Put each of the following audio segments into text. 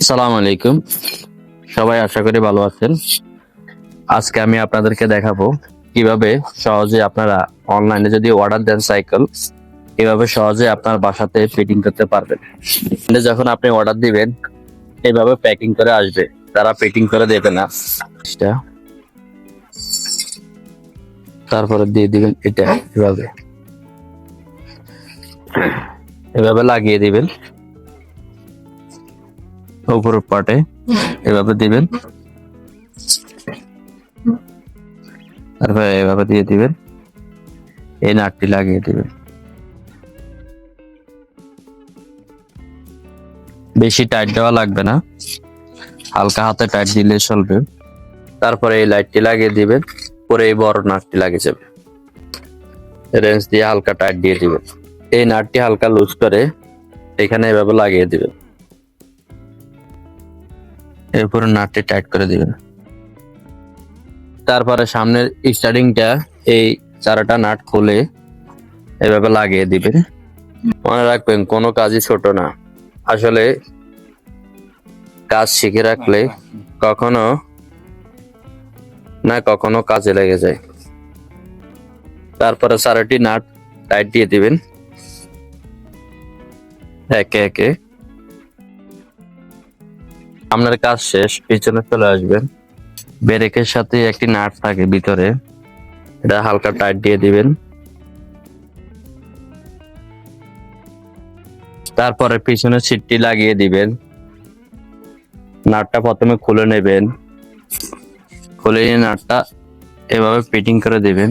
আসসালামু আলাইকুম। সবাই আশা করি ভালো আছেন। আজকে আমি আপনাদেরকে দেখাবো কীভাবে সহজে আপনারা অনলাইনে যদি অর্ডার দেন সাইকেল কীভাবে সহজে আপনার বাসাতে ফিটিং করতে পারবেন। যখন আপনি অর্ডার দিবেন এইভাবে প্যাকিং করে আসবে। তারা ফিটিং করে দেবে না। তারপরে দিয়ে দিবেন এটা এভাবে। এভাবে লাগিয়ে দিবেন। উপরের পাটে এভাবে দিবেন। তারপরে এভাবে দিয়ে দিবেন। এই নাটটি লাগিয়ে দিবেন। বেশি টাইট দেওয়া লাগবে না। হালকা হাতে টাইট দিলে চলবে। তারপরে এই লাইটটি লাগিয়ে দিবেন। পরে এই বড় নাটটি লাগিয়ে যাবে। রেঞ্জ দিয়ে হালকা টাইট দিয়ে দিবেন। এই নাটটি হালকা লুজ করে এখানে এভাবে লাগিয়ে দিবেন। এরপরে নাটটি টাইট করে দিবেন। তারপরে সামনের স্টার্টিংটা, এই চারাটা নাট খুলে এভাবে লাগিয়ে দিবেন। মনে রাখবেন, কোনো কাজই ছোট না। আসলে কাজ শিখে রাখলে কখনো না কখনো কাজে লেগে যায়। তারপরে চারাটি নাট টাইট দিয়ে দিবেন। একে একে আপনার কাজ শেষ, পিছনে চলে আসবেন। ব্রেকের সাথে একটি নাট থাকে ভিতরে। এটা হালকা টাইট দিয়ে দিবেন। তারপরে পিছনে সিটটি লাগিয়ে দিবেন। নাটটা প্রথমে খুলে নেবেন। খুলে নিয়ে নাটটা এভাবে ফিটিং করে দিবেন।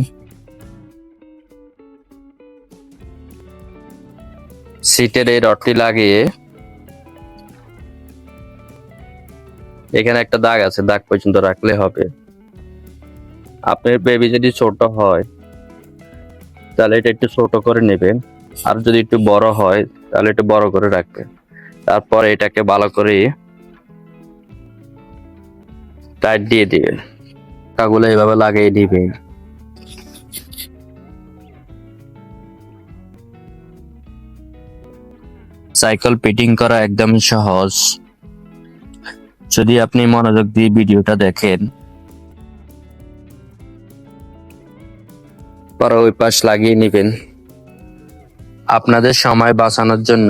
সিটের এই রডটি লাগিয়ে এখানে একটা দাগ আছে, দাগ পর্যন্ত রাখলে হবে। আপনার বেবি যদি ছোট হয়, তাহলে এটা একটু ছোট করে নেবেন। আর যদি একটু বড় হয়, তাহলে একটু বড় করে রাখবেন। তারপর এটাকে ভালো করে টাইট দিয়ে দিবেন। কাগুলো এভাবে লাগিয়ে দিবেন। সাইকেল ফিটিং করা একদম সহজ। যদি আপনি মনোযোগ দিয়ে ভিডিওটা দেখেন। পরে ওই পাশ লাগিয়ে নেবেন। আপনাদের সময় বাঁচানোর জন্য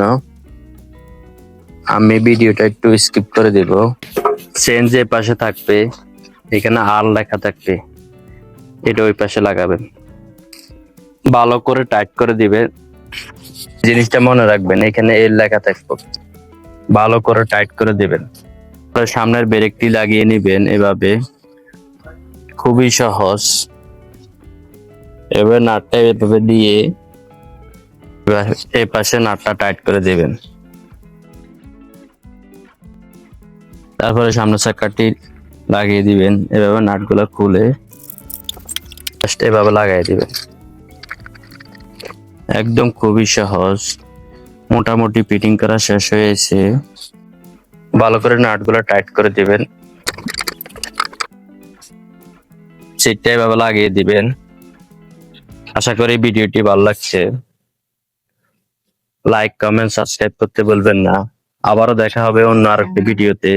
আমি ভিডিওটা একটু স্কিপ করে দেব। চেন যে পাশে থাকবে, এখানে আর লেখা থাকবে। এটা ওই পাশে লাগাবেন। ভালো করে টাইট করে দিবেন। জিনিসটা মনে রাখবেন, এখানে এর লেখা থাকবে। ভালো করে টাইট করে দিবেন। তারপরে সামনের ব্রেকটি লাগিয়ে নেবেন এভাবে। খুবই সহজ। এবার নাটটা এভাবে দিয়ে এই পাশে নাটটা টাইট করে দিবেন। তারপরে সামনের চাকাটি লাগিয়ে দিবেন। এভাবে নাটগুলো খুলে এভাবে লাগাই দিবেন। একদম খুবই সহজ। মোটামুটি ফিটিং করা শেষ হয়েছে ভালো করে নাটগুলো টাইট করে দিবেন। সিটটা এভাবে লাগিয়ে দিবেন। আশা করি ভিডিওটি ভালো লাগছে। লাইক কমেন্ট সাবস্ক্রাইব করতে বলবেন না। আবারও দেখা হবে অন্য আরেকটি ভিডিওতে।